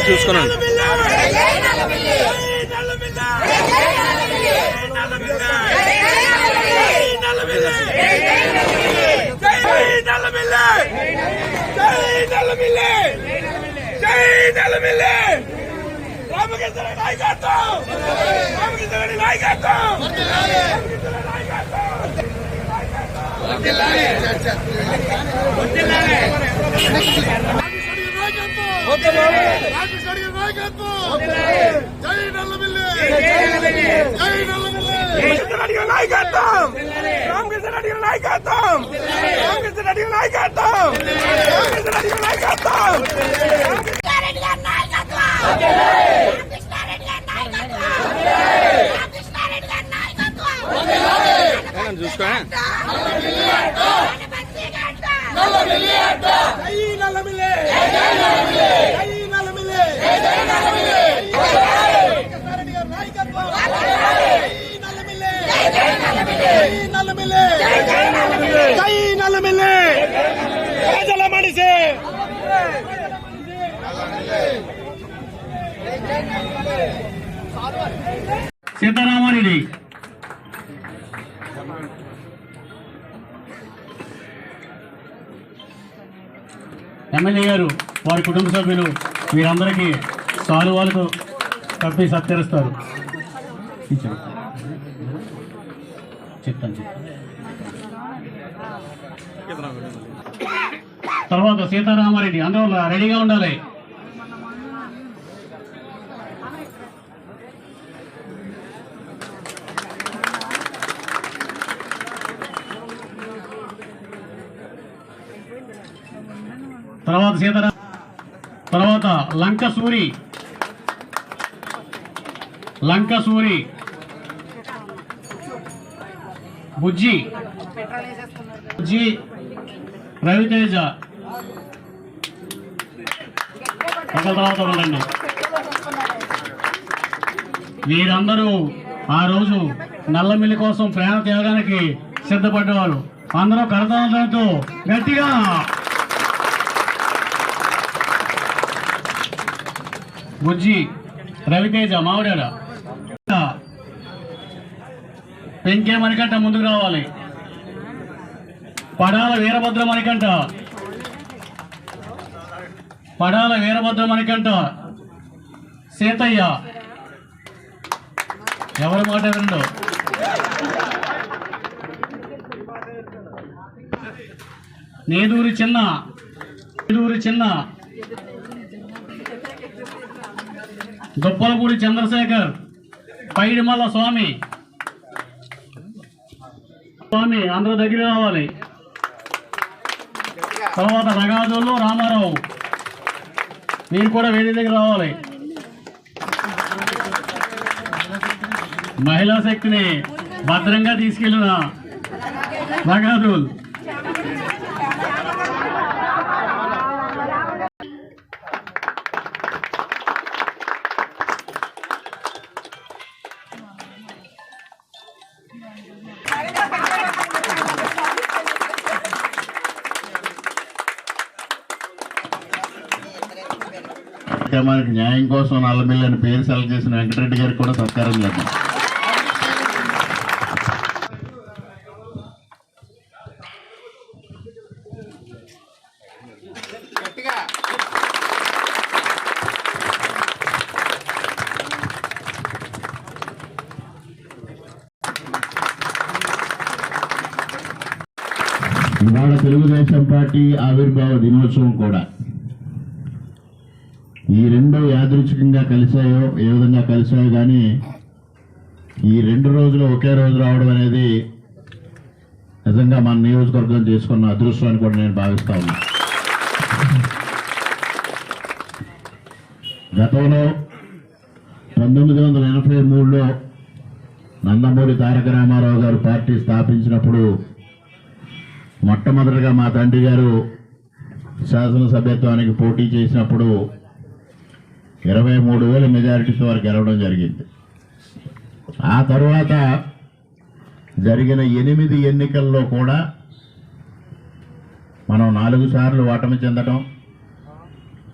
చూసుకున్నాను రామకృష్ణ నాయకత్వం రామకృష్ణ నాయకత్వం రామకృష్ణ నాయకత్వం రామకృష్ణ రెడ్డి నాయకత్వం రామకృష్ణ రెడ్డి నాయకత్వం కృష్ణారెడ్డి గారి నాయకత్వం కృష్ణారెడ్డి గారి నాయకత్వం కృష్ణారెడ్డి గారి నాయకత్వం చూసుకో మంచి ప్రజల మనిషి సీతారామారెడ్డి. ఎమ్మెల్యే గారు వారి కుటుంబ సభ్యులు మీరందరికీ సాలువాలకు కప్పి సత్కరిస్తారు. చెప్తాను చెప్తాను. తర్వాత సీతారామారెడ్డి అందువల్ల రెడీగా ఉండాలి. తర్వాత సీతారా తర్వాత లంకసూరి లంకసూరి బుజ్జి. బుజ్జి రవితేజ. ఒకరి తర్వాత ఉండండి. వీరందరూ ఆ రోజు నల్లమిల్లి కోసం ప్రాణ త్యాగానికి సిద్ధపడ్డవారు. అందరూ కరతాలతో గట్టిగా బుజ్జి రవితేజ మావిడాడ పెంకే మణికంట ముందుకు రావాలి. పడాల వీరభద్ర మణికంట పడాల వీరభద్ర మణికంట సీతయ్య. ఎవరి మాట వినడు. నేదూరి చిన్న. నేదూరి చిన్న. దుప్పలపూడి చంద్రశేఖర్ పైడిమల్ల స్వామి. స్వామి అందరూ దగ్గర రావాలి. తర్వాత నగాజులు రామారావు. మీరు కూడా వేడి దగ్గర రావాలి. మహిళా శక్తిని భద్రంగా తీసుకెళ్ళిన రగాజుల్ కార్యక్రమానికి న్యాయం కోసం నల్లమిల్లి అని పేరు సెలెక్ట్ చేసిన వెంకటరెడ్డి గారికి కూడా సత్కారం చేద్దాం. ఇవాళ తెలుగుదేశం పార్టీ ఆవిర్భావ దినోత్సవం కూడా ఈ రెండు యాదృచ్ఛికంగా కలిసాయో ఏ విధంగా కలిసాయో కానీ ఈ రెండు రోజులు ఒకే రోజు రావడం అనేది నిజంగా మన నియోజకవర్గం చేసుకున్న అదృష్టం అని కూడా నేను భావిస్తా ఉన్నా. గతంలో పంతొమ్మిది వందల ఎనభై మూడులో నందమూరి తారక రామారావు గారు పార్టీ స్థాపించినప్పుడు మొట్టమొదటిగా మా తండ్రి గారు శాసనసభ్యత్వానికి పోటీ చేసినప్పుడు ఇరవై మూడు వేల మెజారిటీతో వారు గెలవడం జరిగింది. ఆ తరువాత జరిగిన ఎనిమిది ఎన్నికల్లో కూడా మనం నాలుగు సార్లు ఓటమి చెందటం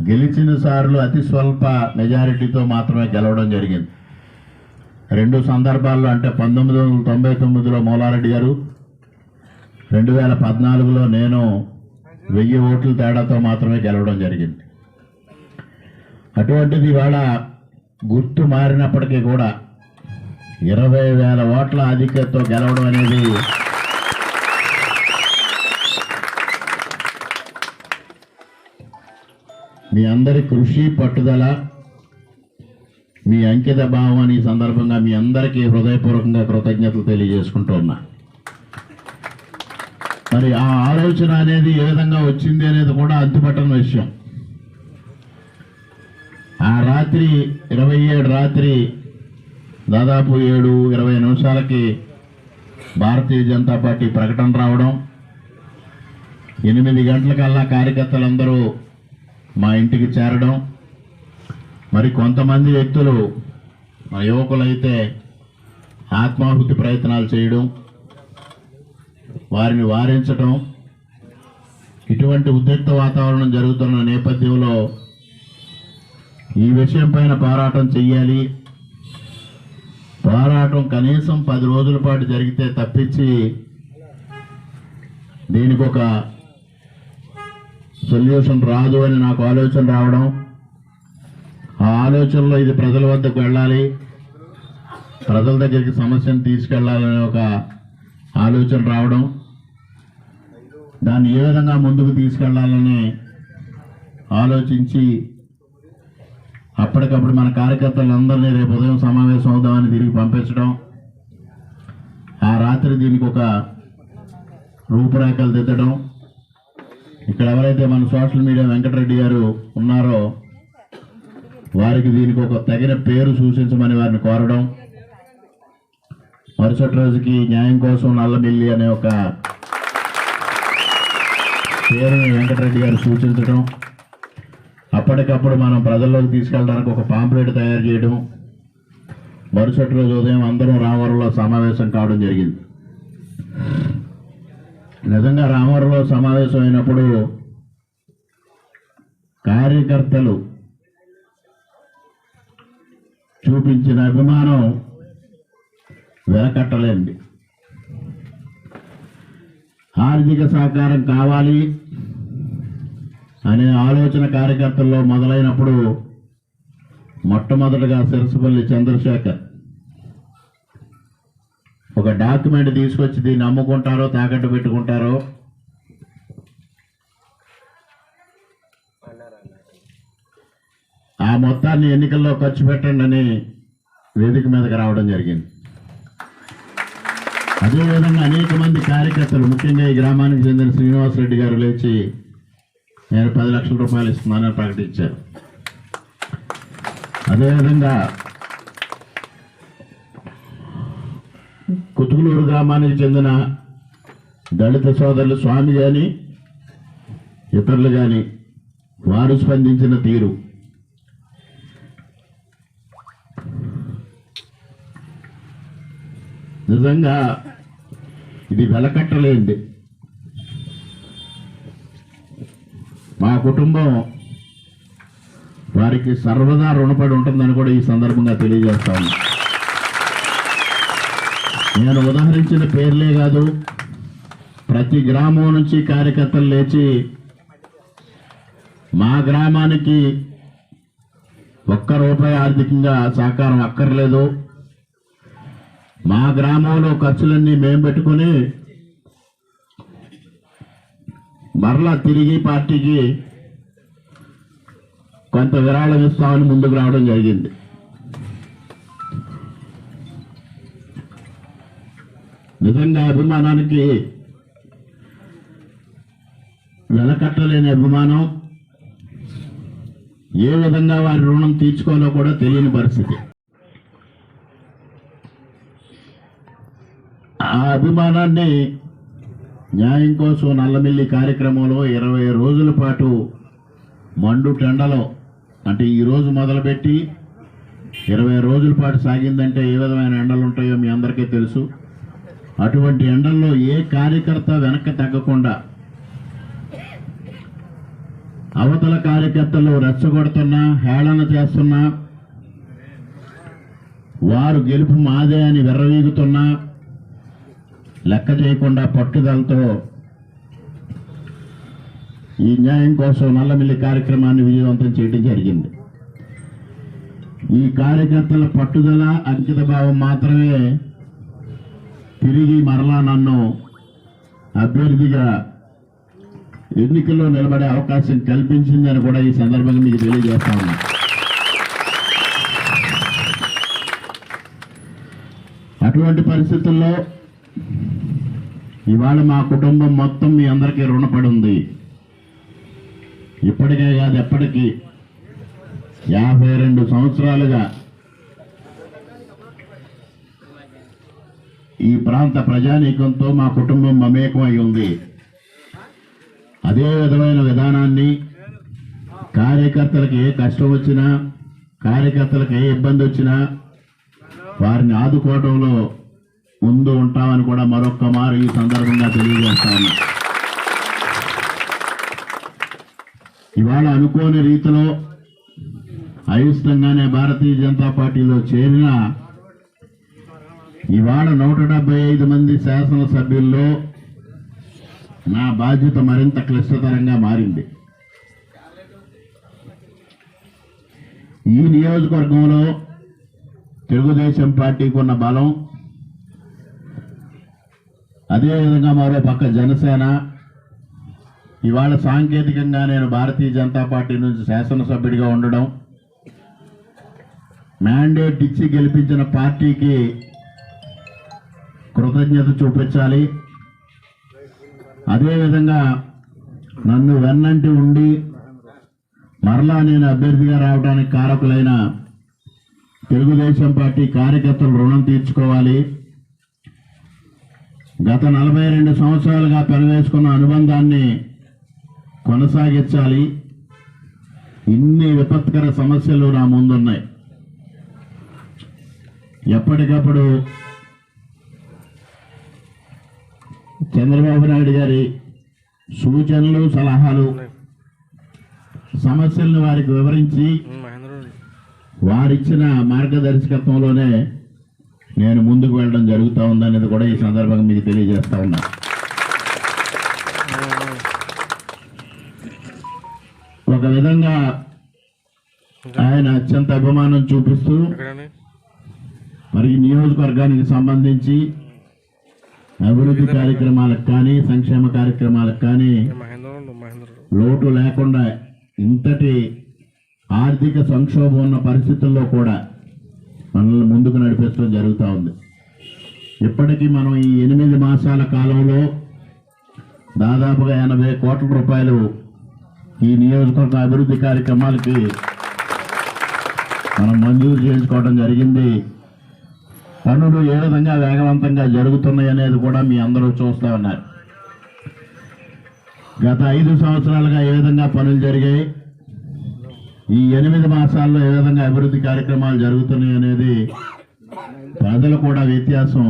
గెలిచిన సార్లు అతి స్వల్ప మెజారిటీతో మాత్రమే గెలవడం జరిగింది. రెండు సందర్భాల్లో అంటే పంతొమ్మిది వందల తొంభై తొమ్మిదిలో మోలారెడ్డి గారు రెండు వేల పద్నాలుగులో నేను వెయ్యి ఓట్ల తేడాతో మాత్రమే గెలవడం జరిగింది. అటువంటిది ఇవాళ గుర్తు మారినప్పటికీ కూడా ఇరవై వేల ఓట్ల ఆధిక్యతతో గెలవడం అనేది మీ అందరి కృషి పట్టుదల మీ అంకిత భావం సందర్భంగా మీ అందరికీ హృదయపూర్వకంగా కృతజ్ఞతలు తెలియజేసుకుంటూ ఉన్నా. మరి ఆ ఆలోచన అనేది ఏ విధంగా వచ్చింది అనేది కూడా అంతుపట్టని విషయం. రాత్రి ఇరవై ఏడు రాత్రి దాదాపు ఏడు ఇరవై నిమిషాలకి భారతీయ జనతా పార్టీ ప్రకటన రావడం. ఎనిమిది గంటలకల్లా కార్యకర్తలందరూ మా ఇంటికి చేరడం. మరి కొంతమంది వ్యక్తులు మా యువకులైతే ఆత్మాహుతి ప్రయత్నాలు చేయడం వారిని వారించడం ఇటువంటి ఉద్రిక్త వాతావరణం జరుగుతున్న నేపథ్యంలో ఈ విషయం పైన పోరాటం చెయ్యాలి. పోరాటం కనీసం పది రోజుల పాటు జరిగితే తప్పించి దీనికి ఒక సొల్యూషన్ రాదు అని నాకు ఆలోచన రావడం. ఆ ఆలోచనలో ఇది ప్రజల వద్దకు వెళ్ళాలి. ప్రజల దగ్గరికి సమస్యను తీసుకెళ్ళాలనే ఒక ఆలోచన రావడం. దాన్ని ఏ విధంగా ముందుకు తీసుకెళ్ళాలని ఆలోచించి అప్పటికప్పుడు మన కార్యకర్తలందరినీ రేపు ఉదయం సమావేశం అవుదామని తిరిగి పంపించడం. ఆ రాత్రి దీనికి ఒక రూపురేఖలు దిద్దడం. ఇక్కడ ఎవరైతే మన సోషల్ మీడియా వెంకటరెడ్డి గారు ఉన్నారో వారికి దీనికి ఒక తగిన పేరు సూచించమని వారిని కోరడం. మరుసటి రోజుకి న్యాయం కోసం నల్లమిల్లి అనే ఒక పేరుని వెంకటరెడ్డి గారు సూచించడం. అప్పటికప్పుడు మనం ప్రజల్లోకి తీసుకెళ్ళడానికి ఒక పాంప్లెట్ తయారు చేయడం మరుసటి రోజు ఉదయం అందరం రామవరంలో సమావేశం కావడం జరిగింది. నిజంగా రామవరంలో సమావేశం అయినప్పుడు కార్యకర్తలు చూపించిన అభిమానం వెనకట్టలేండి ఆర్థిక సహకారం కావాలి. అనే ఆలోచన కార్యకర్తల్లో మొదలైనప్పుడు మొట్టమొదటగా సిరసపల్లి చంద్రశేఖర్ ఒక డాక్యుమెంట్ తీసుకొచ్చి దీన్ని అమ్ముకుంటారో తాకట్టు పెట్టుకుంటారో ఆ మొత్తాన్ని ఎన్నికల్లో ఖర్చు పెట్టండి అని వేదిక మీదకి రావడం జరిగింది. అదేవిధంగా అనేక మంది కార్యకర్తలు ముఖ్యంగా ఈ గ్రామానికి చెందిన శ్రీనివాసరెడ్డి గారు లేచి నేను పది లక్షల రూపాయలు ఇస్తున్నానని ప్రకటించారు అదేవిధంగా కుతుకులూరు గ్రామానికి చెందిన దళిత సోదరులు స్వామి కానీ ఇతరులు కానీ వారు స్పందించిన తీరు. నిజంగా ఇది వెలకట్టలేంది కుటుంబం వారికి సర్వదా రుణపడి ఉంటుందని కూడా ఈ సందర్భంగా తెలియజేస్తాను నేను ఉదాహరించిన పేర్లే కాదు ప్రతి గ్రామం నుంచి కార్యకర్తలు లేచి మా గ్రామానికి ఒక్క రూపాయి ఆర్థికంగా సహకారం అక్కర్లేదు. మా గ్రామంలో ఖర్చులన్నీ మేము పెట్టుకొని మరలా తిరిగి పార్టీకి కొంత విరాళం ఇస్తామని ముందుకు రావడం జరిగింది. నిజంగా అభిమానానికి వెలకట్టలేని అభిమానం ఏ విధంగా వారి రుణం తీర్చుకోవాలో కూడా తెలియని పరిస్థితి. ఆ అభిమానాన్ని న్యాయం కోసం నల్లమిల్లి కార్యక్రమంలో ఇరవై రోజుల పాటు మండు టెండలో అంటే ఈరోజు మొదలుపెట్టి ఇరవై రోజుల పాటు సాగిందంటే ఏ విధమైన ఎండలు ఉంటాయో మీ అందరికీ తెలుసు. అటువంటి ఎండల్లో ఏ కార్యకర్త వెనక్కి తగ్గకుండా అవతల కార్యకర్తలు రెచ్చగొడుతున్నా హేళన చేస్తున్నా వారు గెలుపు మాదే అని విర్రవీగుతున్నా లెక్క చేయకుండా పట్టుదలతో ఈ న్యాయం కోసం నల్లమిల్లి కార్యక్రమాన్ని విజయవంతం చేయడం జరిగింది. ఈ కార్యకర్తల పట్టుదల అంకిత భావం మాత్రమే తిరిగి మరలా నన్ను అభ్యర్థిగా ఎన్నికల్లో నిలబడే అవకాశం కల్పించిందని కూడా ఈ సందర్భంగా మీకు తెలియజేస్తా ఉన్నా. అటువంటి పరిస్థితుల్లో ఇవాళ మా కుటుంబం మొత్తం మీ అందరికీ రుణపడి ఉంది. ఇప్పటికే కాదు ఎప్పటికీ. యాభై రెండు సంవత్సరాలుగా ఈ ప్రాంత ప్రజానీకంతో మా కుటుంబం మమేకమై ఉంది. అదే విధమైన విధానాన్ని కార్యకర్తలకు ఏ కష్టం వచ్చినా కార్యకర్తలకు ఏ ఇబ్బంది వచ్చినా వారిని ఆదుకోవడంలో ముందు ఉంటామని కూడా మరొక్క మారు ఈ సందర్భంగా తెలియజేస్తాను ఇవాళ అనుకోని రీతిలో అయిష్టంగానే భారతీయ జనతా పార్టీలో చేరిన ఇవాళ నూట డెబ్బై ఐదు మంది శాసనసభ్యుల్లో నా బాధ్యత మరింత క్లిష్టతరంగా మారింది. ఈ నియోజకవర్గంలో తెలుగుదేశం పార్టీకి ఉన్న బలం అదేవిధంగా మరో పక్క జనసేన ఇవాళ సాంకేతికంగా నేను భారతీయ జనతా పార్టీ నుంచి శాసనసభ్యుడిగా ఉండడం మ్యాండేట్ ఇచ్చి గెలిపించిన పార్టీకి కృతజ్ఞత చూపించాలి. అదేవిధంగా నన్ను వెన్నంటి ఉండి మరలా నేను అభ్యర్థిగా రావడానికి కారకులైన తెలుగుదేశం పార్టీ కార్యకర్తలు రుణం తీర్చుకోవాలి. గత నలభై రెండు సంవత్సరాలుగా పెనవేసుకున్న అనుబంధాన్ని కొనసాగించాలి. ఇన్ని విపత్కర సమస్యలు నా ముందున్నాయి. ఎప్పటికప్పుడు చంద్రబాబు నాయుడు గారి సూచనలు సలహాలు సమస్యలను వారికి వివరించి వారిచ్చిన మార్గదర్శకత్వంలోనే నేను ముందుకు వెళ్ళడం జరుగుతూ ఉందనేది కూడా ఈ సందర్భంగా మీకు తెలియజేస్తా ఉన్నా. ఒక విధంగా ఆయన అత్యంత అభిమానం చూపిస్తూ మరి ఈ నియోజకవర్గానికి సంబంధించి అభివృద్ధి కార్యక్రమాలకు కానీ సంక్షేమ కార్యక్రమాలకు కానీ లోటు లేకుండా ఇంతటి ఆర్థిక సంక్షోభం ఉన్న పరిస్థితుల్లో కూడా మనల్ని ముందుకు నడిపించడం జరుగుతూ ఉంది. ఇప్పటికీ మనం ఈ ఎనిమిది మాసాల కాలంలో దాదాపుగా ఎనభై కోట్ల రూపాయలు ఈ నియోజకవర్గ అభివృద్ధి కార్యక్రమాలకి మనం మంజూరు చేయించుకోవడం జరిగింది. పనులు ఏ విధంగా వేగవంతంగా జరుగుతున్నాయి అనేది కూడా మీ అందరూ చూస్తూ ఉన్నారు. గత ఐదు సంవత్సరాలుగా ఏ విధంగా పనులు జరిగాయి? ఈ ఎనిమిది మాసాల్లో ఏ విధంగా అభివృద్ధి కార్యక్రమాలు జరుగుతున్నాయి అనేది ప్రజలు కూడా వ్యత్యాసం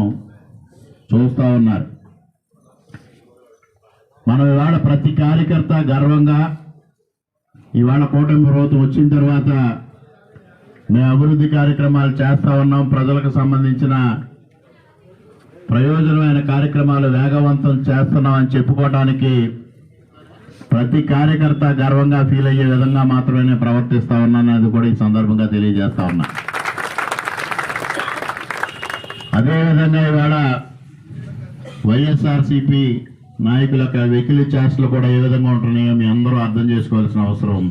చూస్తూ ఉన్నారు. మనం ఇవాళ ప్రతి కార్యకర్త గర్వంగా ఇవాళ కూటమి ప్రభుత్వం వచ్చిన తర్వాత మేము అభివృద్ధి కార్యక్రమాలు చేస్తూ ఉన్నాం. ప్రజలకు సంబంధించిన ప్రయోజనమైన కార్యక్రమాలు వేగవంతం చేస్తున్నాం అని చెప్పుకోవడానికి ప్రతి కార్యకర్త గర్వంగా ఫీల్ అయ్యే విధంగా మాత్రమే నేను ప్రవర్తిస్తా ఉన్నాను అది కూడా ఈ సందర్భంగా తెలియజేస్తా ఉన్నా. అదేవిధంగా ఇవాళ వైఎస్ఆర్సిపి నాయకుల యొక్క వెకిలి చేష్టలు కూడా ఏ విధంగా ఉంటున్నాయో మీ అందరూ అర్థం చేసుకోవాల్సిన అవసరం ఉంది.